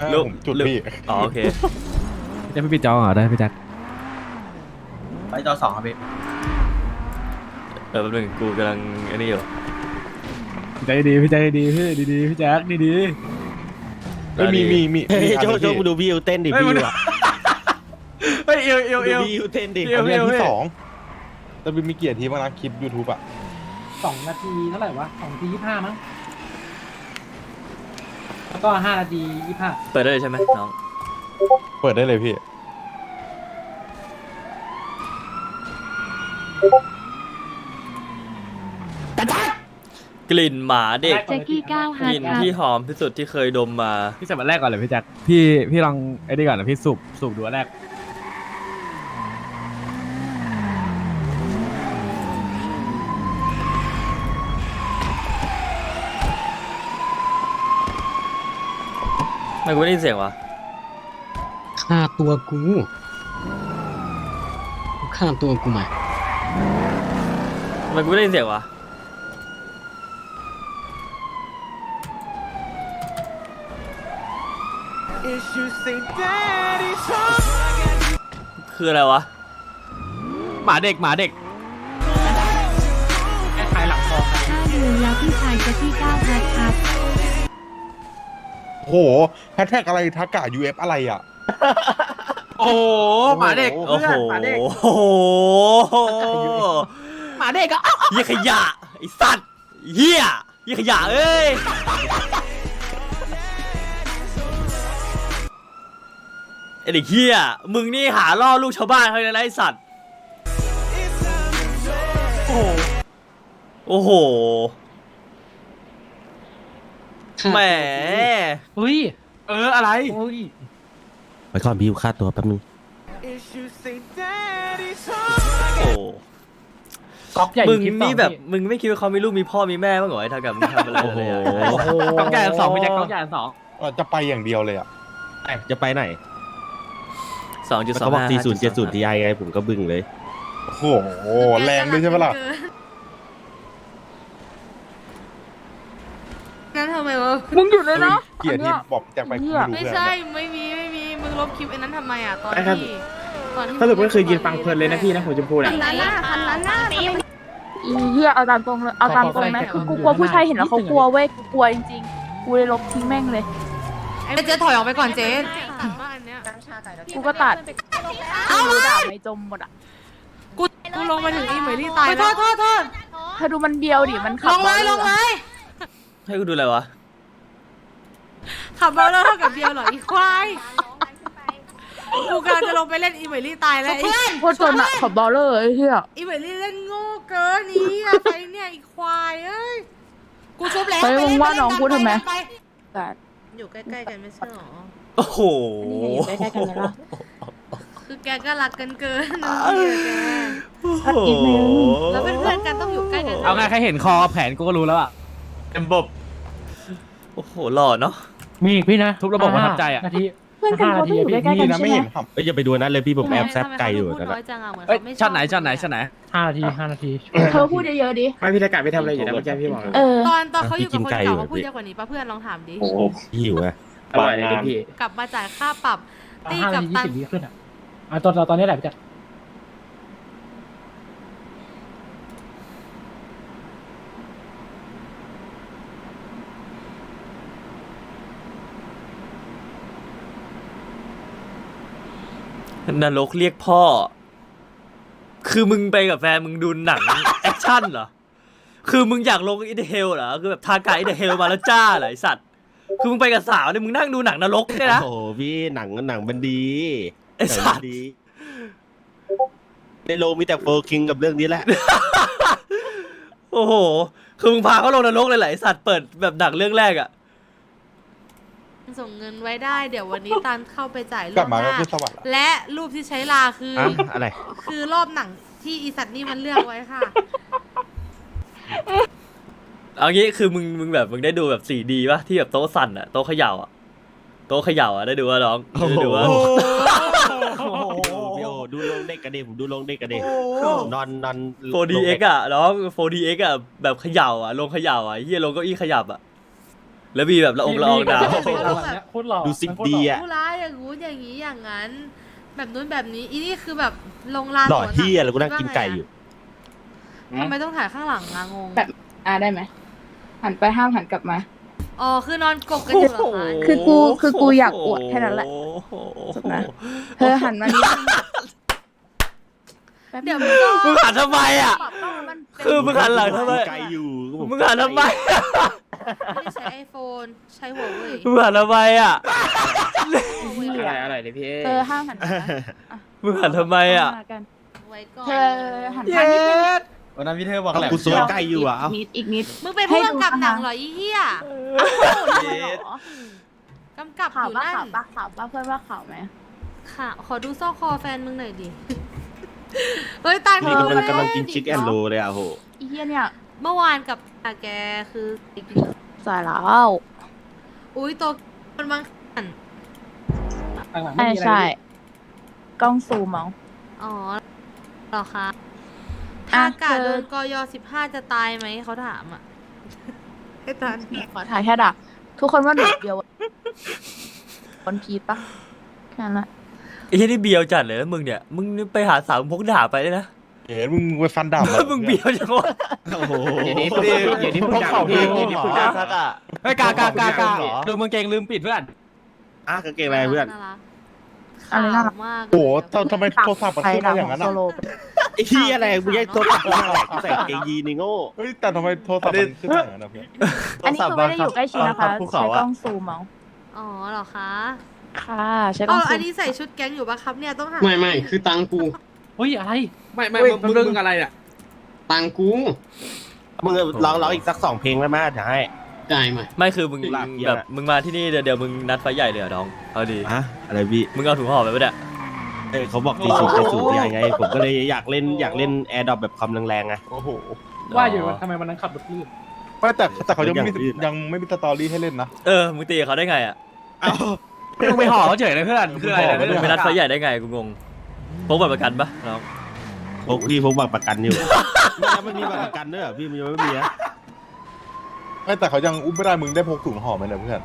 เออลูก ผมจุดลูกพี่อ๋อโอเคจะไม่ปิดจอเหรอได้พี่แจ็คไปจอสองครับพี่เออแป๊บนึงกูกำลังไอ้นี่อยู่พี่แจ็คดีพี่แจ็คดีพี่ดีๆพี่แจ็คดีดีเอ้ยมีมีมีเฮ้ยมีอันโจหนึ่งโจมึงดูพี่ยูเต้นดิเฮ้ยพี่มันยูอะเฮ้ยเอวเอวเอดูว พี่ยูเต้นดิเดี๋ยวอันนี้อันที่สองแต่เป็นมีเกียรติทีมากนะคลิปยูทูบอะสองนาทีเท่าไหร่วะสองนาทียี่ห้ามั้ง แล้วก็ห้านาทียี่ห้าเปิดได้เลยใช่ไหมน้อง เปิดได้เลยพี่ กลิ่นหมาเด็กแจ็คกี้ก้าวฮากร์ดลิ่นครับที่หอมที่สุดที่เคยดมมา พี่สับอันแรกก่อนเลยพี่แจ็คพี่พี่ลองไอ้นี่ก่อนนะพี่สูบสูบดูอันแรก ทำไม่ กูไม่ได้ยินเสียงวะฆ่าตัวกูฆ่าตัวกูมาทำไมกูไม่ได้ยินเสียงวะคืออะไรวะหมาเด็กหมาเด็กแค่ขายหลังคอครับห้าเดือนแล้วพี่ชายแจ็คกี้ก้าวฮาร์ดครับ โอ้โหแฮชแท็กอะไรทักกะ UF อะไรอะโอ้โหหมาเด็ก โอ้โหหมาเด็กโอ้โหหมาเด็กอะเหี้ยขยะไอ้สัตว์เหี้ยเหี้ยขยะเอ้ยไอเด็กเหี้ยมึงนี่หาล่อลูกชาวบ้านเขาเลยนะไอสัตว์โอ้โหฆ่า แหมเฮ้ย เอออะไรโอ้ยไปก่อนพี่ยูฆ่าตัวแป๊บนึงโอ้ก๊อกใหญ่มึงคลิปสอนี่แบบพี่มึงไม่คิดว่าเขามีลูกมีพ่อมีแม่บ้างเหรอไอ้ทากับมึงทำอะไรเลยอะโอ้โหกล้องใหญ่อันสองพี่แจ็คกล้องใหญ่อันสองเออจะไปอย่างเดียวเลยอะไอ้จะไปไหนสองจุดสองเขาบอกห้าสี่ศูนย์เจ็ดศูนย์ทีไอไงผมก็บึ้งเลย โอ้โหแรงด้วยใช่ไหมล่ะ นั่นทำไมวะ มึงหยุด เลยนะเกียรติทีมบอกจากไปเหี้ไม่ยรู้ไม่เพื่อนใช่เนี่ยไม่มีไม่มีมึงลบคลิปไอ้นั้นทำไมอะตอนได้ครับที่ตอนที่สรุปก็คือยืนฟังเพลินเลยนะพี่นะหัวชมพูคัเนี่ยนนั้นน่ะคันนั้นน่ะทำไม อีเหี้ยเอาตามตรงเลยเอาตามตรงนะคือกูกลัวผู้ชายเห็นแล้วเขากลัวเว้ยกูกลัวจริงๆกูเลยลบทิ้งแม่งเลย ไอ้เจ๊ถอยออกไปก่อนเจ๊ถามว่าอันเนี้ยกูก็ตัดกูรู้ด่าไม่จมหมดอะกูกูลงมาถึงอีเหมยลี่ตายโทษโทษโทษเธอดูมันเบียวดิมันลขับงเลยลงเลยให้กูดูอะไรวะ ขับเบลเลอร์เท่ากับเดียวเหรออีควายกูกำลังจะลงไปเล่นอีเหมยลี่ตายแล้วไอ้โคตรจนอะขับบอลเลอร์ไอ้เหี้ยอีเหมยลี่เล่นโง่เกินนี่อะไปเนี่ยอีควายเอ้ยกูชุบแล้วเฮ้ยไปมึงเล่นว่าน้องกูทำไมไปแต่อยู่ใกล้ๆกันไม่ใช่หรอโอ้โหอันนี้อยู่ใกล้ๆกันไหมล่ะคือแกก็รักกันเกินนะโอ้ถ้ากินไม่รู้แล้วเป็นเพื่อนกันต้องอยู่ใกล้กันเอาไงใครเห็นคอแผนกูก็รู้แล้วอะเต็มบบโอ้โหหล่อเนาะ มีอีกพี่นะทุกระบบประทับใจอะ นาที เพื่อนกันเขาต้องอยู่ใกล้ๆกันี่นนะใช่ไม่ไหมเห็นครับเอ้ยอย่าไปดูนั้นเลยพี่ผมแอบแซบไก่อยู่ทำนั่นไมแหเขาละพูดน้อยจังอะเหมือนเอ้ยเขาไม่ชช็ออบตไหนช็อตไหนช็อตไหน ห้านาทีห้านาที เธอพูดเยอะๆดิ ไม่พี่ตะกะไปทำอะไรอยู่นะเมื่อกี้พี่บอกเออ ตอนตอนเขาอยู่กับคนเก่าเขาพูดเยอะกว่านี้ป่ะเพื่อนลองถามดิ โอ้โหพี่หิวอะ อร่อยเลยพี่ กลับมาจ่ายค่าปรับ ตีห้ากันาบทีตัยี่นสิบวิขึ้นอะอะตอนตอนนี้แหละพี่แจ๊ค นรกเรียกพ่อ คือมึงไปกับแฟนมึงดูหนัง แอคชั่นเหรอ คือมึงอยากลงอินเทลเหรอ คือแบบทากาอินเทลมาแล้วจ้าเหรอไอสัตว์ คือมึงไปกับสาวเนี่ยมึงนั่งดูหนังนรกเนี่ยนะ โอ้โหพี่หนังหนังมันดีไอ้สัตว์ หนังมันดีในโรงมีแต่โฟคิงกับเรื่องนี้แหละ โอ้โห คือมึงพาเขาลงนรกเลยเหรอไอสัตว์เปิดแบบหนังเรื่องแรกอะ ส่งเงินไว้ได้ เดี๋ยววันนี้ตันเข้าไปจ่ายกลัล่บวงมาหก็น้า คือสวัสดิ์ละและรูปที่ใช้ลาคืออะอะไร คือรอบหนังที่อีสัตว์นี่มันเลือกไว้ค่ะ เอางี้คือมึงมึงแบบมึงได้ดูแบบ 4D ป่ะที่แบบโต๊ะสั่นอะโต๊ะเขย่าอะโต๊ะเขย่าอะได้ดูว่าน้องได้ดูว่าพี่โอดูลงเด็กกันดิผมดูลงเด็กกันดินอนนอน 4DX อะน้อง 4DX อะแบบเขย่าอะลงเขย่าอะเฮียลงเก้าอี้ขยับอะ แล้วมีแบบละองละอองดาวโคตรหล่อดูสิบดีอะผู้ร้ายอย่างงู้นอย่างนี้อย่างนั้น แบบนู้นแบบนี้อีนี่คือแบบลงลานหล่อสวนเฮียแล้วกูนั่งกินไก่อยู่ ทำไมต้องถ่ายข้างหลังอะงงแบบ อ่าได้ไหมหันไปห้ามหันกลับมา อ๋อคือนอนกบกันอยู่เหรอคะคือกูคือกูอยากอวดแค่นั้นแหละโอ้โหจบนะ เธอหันมานิดนึงแป๊บเดี๋ยวนึมึงงก็มึงหันทำไมอะ ปรับต้องมันเป็น คือมึงหันหลังทำไม ไก่อยู่ก็บอมึงหันทำไม ไม่ได้ใช้ไอโฟนใช้หัวเว่ยมึงหันทำไมอะอะไรอะไรเดี๋ยวพี่เธอห้ามหันกลับมามึงหันทำไมอะมากันไว้ก่อนเธอหันมานิดนึง วันนั้นพี่เธอบอกเอาแหละกูโซนไก่อยู่อะอีกนิดอีกนิด มึงเป็นผู้กำกับหนังเหรออีเหี้ยเหรอกำกับข่าอวยู่ปะนั่นข่าวปะข่าวปะเพื่อนว่าข่าวไหมค่ะ ขอดูซอกคอแฟนมึงหน่อยดิ เฮ้ยตายนี่กำลังกำลังกินดิชิคแอนโรเลยอะโห อีเหี้ยเนี่ย เมื่อวานกับอาแกคือติดกินสายแล้วอุ้ยโตมันบางขันหลังๆไม่ใช่มีอะไรใช่ กล้องซูมเอา อ๋อเหรอคะอะอากาศเธอ โดนกยสิบห้าจะตายไหมเขาถามอะให้ตันขอถ่ายแค่ด่าทุกคนว่าหนูเดียวคนพีดปะแค่นั้นแหละไอ้ที่นี่เบียวจัดเลยนะมึงเนี่ย มึงไปหาสาวมึงพกดาบไปเลยนะ เห็นมึงไปฟันดาบมึงเบียวจังวะโอ้โหเดี๋ยวนี้พูดเดี๋ยวนี้พูดดังพี่เดี๋ยวนี้พูดดังเฮ้ยกากากากาดูมึงเกงลืมปิดเพื่อนอะกางเกงอะไรเพื่อนน่ารักอะไรน่ารักขวมากโอ้โหทำทำไมโทรศัพท์มันใครขึ้นด่ามาอย่างขอนั้งนโซอะโลไอ้เฮียอะไรมึงยังโทรศัพท์กูอะไรกูใส่กางเกงยีนนี่โง่เฮ้ยแต่ทำไมโทรศัพท์มันขึ้นมาอย่างนั้นอะเพื่อนอันนี้คือไม่ได้อยู่ใกล้ชิดนะคะภูเขาใช้อะกล้องซูมเอาอ๋อเหรอคะค่ะใช้กล้อ๋อองซูอัมนนี้ใส่ชุดแก๊งอยู่ปะครับเนี่ยต้องหาไม่ไม่คือตังกูเฮ้ยอะไร ไม่ไม่มึง มึงอะไรอะตังกูมึงร้องร้องอีกสักสองเพลงแล้วแม่เดี๋ยวให้ได้ไหมไม่คือมึงหลับเหี้ยแบบมึงมาที่นี่เดี๋ยวเดี๋ยวมึงนัดไฟใหญ่เลยเหรอน้อง เอาดี อะอะไรพี่มึงเอาถุงห่อไปปะเนี่ยเอ้ยเขาบอกตีสูตรตีสูตรยังไง ผมก็เลยอยากเล่นอยากเล่นแอร์ดรอปแบบความแรงๆไง โอ้โหว่าอยู่ทำไมวันนั้นขับรถลื่นไม่แต่แต่เขายังไม่มีอย่างอื่นยังไม่มีสตอรี่ให้เล่นนะ เออ มึงตีกับเขาได้ไงอะ มึงไปห่อเขาเฉยเลยเพื่อนคืออะไรมึงไปนัดไฟใหญ่ได้ไงกูงง พกบัตรประกันปะน้องพวกพี่พวกบัตรประกันอยู่ ไม่แล้วมันมีบัตรประกันด้วยเหรอพี่มันยังไม่มีนะไม่แต่เขายังอุ้มไม่ได้มึงได้พกถุงห่อไหมเนี่ยเพื่อน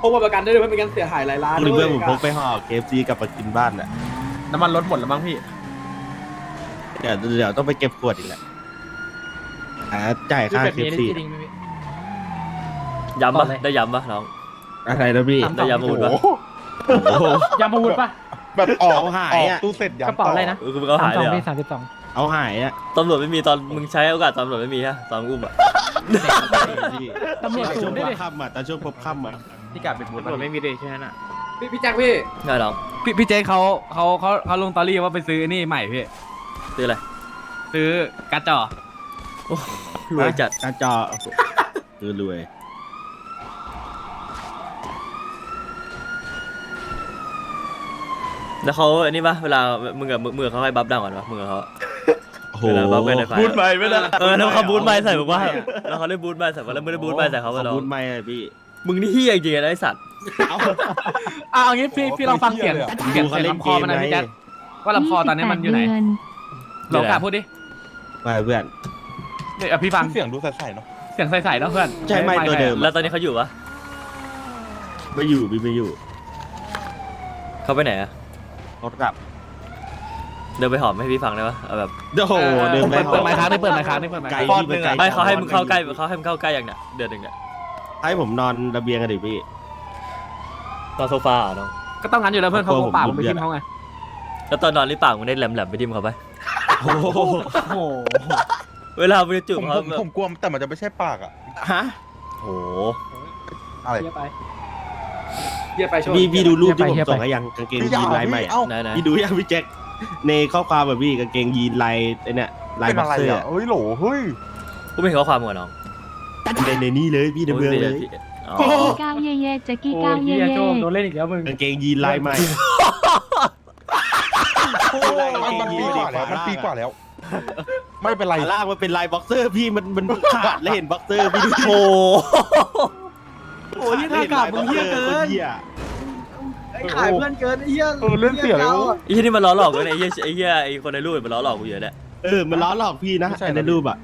พวกประกันได้เลยไม่เป็นการเสียหายหลายล้านพวกเพื่อนผมพกไปห่อเคฟซีกลับมากินบ้านน่ะน้ำมันลดหมดแล้วมั้งพี่เดี๋ยวเดี๋ยวต้องไปเก็บขวดอีกแหละอ่าจ่ายค่าเคฟซีย้ำปะได้ย้ำปะน้องอะไรนะพี่ได้ย้ำโอ้อาวุธโหปะโอ้โหยำอาวุธปะ แบบออกเอาหายออกอะ ตู้เสร็จยังกระเป๋าอะไรนะเออกูมึงเอาหายสเลอยงเหรปีอสามสิบสองเอาหายอะตำรวจไม่มีตอนมึงใช้โอกาสตำรวจไม่มีฮะตอนมึงอุ้มอะพี่ตำรวจตอนศูช่วนงย์พด้วยบดิค่ำอะตอนช่วงพบค่ำอะพี่กาเป็นบุญตำรวจไม่มีเลยใช่ไหมน่ะพี่พี่แจ็คพี่ง่ายน้องพี่พี่เจเขาเขาเขาเขาลงตอรี่ว่าไปซื้อนี่ใหม่พี่ ซื้ออะไรซื้อการ์ดจอรวยจัดการจอคือรวย แล้วเขาอันนี้ปะเวลามึงกับมือเขาให้บัฟดังก่อนปะมือเขาโอ้โหเวลาบัฟกันในไฟพูดไปไม่ได้เออแล้วเขาบูทไม้ใส่มึงว่าแล้วเขาได้บูทไม้ใส่มึงแล้วไม่ได้บูทไม้ใส่เขาขไปอบน้องคุณไม่เลยพี่มึงนี่เฮี้ยจริงๆนะไอสัตว์อะเอางี้พี่พี่ลองฟังเสียงเสียงดูเขาเสียงเล่นลำคเกอมมันหนะไงพี่แจ๊คว่าลำคอตอนนี้มันอยู่ไหน28เดืลองกลับพูดดิไปเพื่อนเดี๋ยวพี่ฟังเสียงดูใส่ๆเนาะเสียงใสๆแล้วเพื่อนใช่ไหมตัวเดิมแล้วตอนนี้เขาอยู่ปะไม่อยู่พี่ไม่อยู่ เขาไปไหนอะ รถกลับเดินไปหอมให้พี่ฟังได้ปะเอาแบบโอ้โหเดินไปเปิดเปิดไมค์ค้างได้เปิดไมค์ค้างได้เปิดไมค์ไกลค้างที่ไกลไม่เขาให้มึงเข้าใกล้เขาให้มึงเข้าใกล้อย่างเนี้ยเดือนหนึ่งเนี่ยให้ผมนอนระเบียงกันดิพี่ตอนโซฟาเหรอน้องก็ต้องงั้นอยู่แล้วเพื่อนเขาผมคงปากผผมมไปเดือทิดมเขาไงแล้วตอนนอนริปากมึงได้แหลมๆไปทิมเขาไปโอ้โหโอ้โหเวลามึงจะจูผบมเขาผมแบบผมกลัวแต่มันจะไม่ใช่ปากอะ ฮะโหอะไรเยอะไป เยี่ยไปช่วยพี่พี่ดูรูปที่ผมเฮียไปส่งให้ยังกางเกงยีนลายใหม่อะเอ้าไหนไหนพี่ดูยังพี่แจ็คในข้อความแบบพี่กางเกงยีนลายไอ้เนี่ยลายเป็นบ็อกอะไรเซอร์อะเฮ้ยโหลเฮ้ยกูไม่เห็นข้อความมึงอะน้องในในนี่เลยพี่ในเมืองเลย อ๋อแจ็กกี้ก้าวเย่เย่แจ็กกี้โอ้ก้าวยเย่เฮียเย่โจมโดนเล่นอีกแล้วมึง กางเกงยีนลายใหม่ มันมันปีกว่าแล้วมันปีกว่าแล้ว ไม่เป็นไรขาล่างมันเป็นลายบ็อกเซอร์พี่มันมันขาดแล้วเห็นบ็อกเซอร์พี่ดูโอ้โอ้ยท่ากาบมึงเฮี้ยเกินขายเพื่อนเกินไอ้เหี้ยเออเล่นเสียเลยไอ้เหี้ยนี่มันล้อหลอกเลยเนี่ยไอ้เหี้ยไอ้เหี้ยไอ้คนในรูปมันล้อหลอกกูเยอะเนี่ยเออมันล้อหลอกพี่นะไม่ใช่ ไอ้ในรูปอะ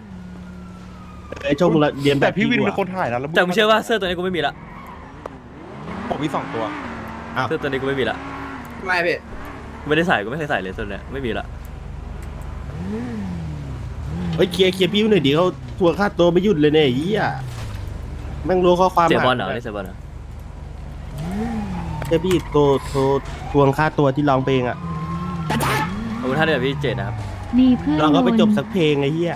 ไอ้โชคมึงละเรียนแบแต่บพี่วินดีกเป็นคนถ่ายนะแล้วแต่มึงเชื่อว่าเสื้อตัวนี้กูไม่มีละผมมีสองตัว เสื้อตัวนี้กูไม่มีละไม่พี่กูไม่ได้ใส่กูไม่เคยใส่เลยตัวเนี้ยไม่มีละเฮ้ยเคลียร์เคลียร์พี่หน่อยดิเขาทวงค่าตัวไม่หยุดเลยเนี่ยไอ้เหี้ย แม่งรู้ข้อความเสียบอละเหรอนี่เสียบอลเหรอเจ้าพี่โทรโทรทวงค่าตัวที่ร้องเพลงอะขอบคุณท่านเดียวพี่เจดนะครับ มีเพื่อนลองก็ไปวนจบสักเพลงไอ้เหี้ย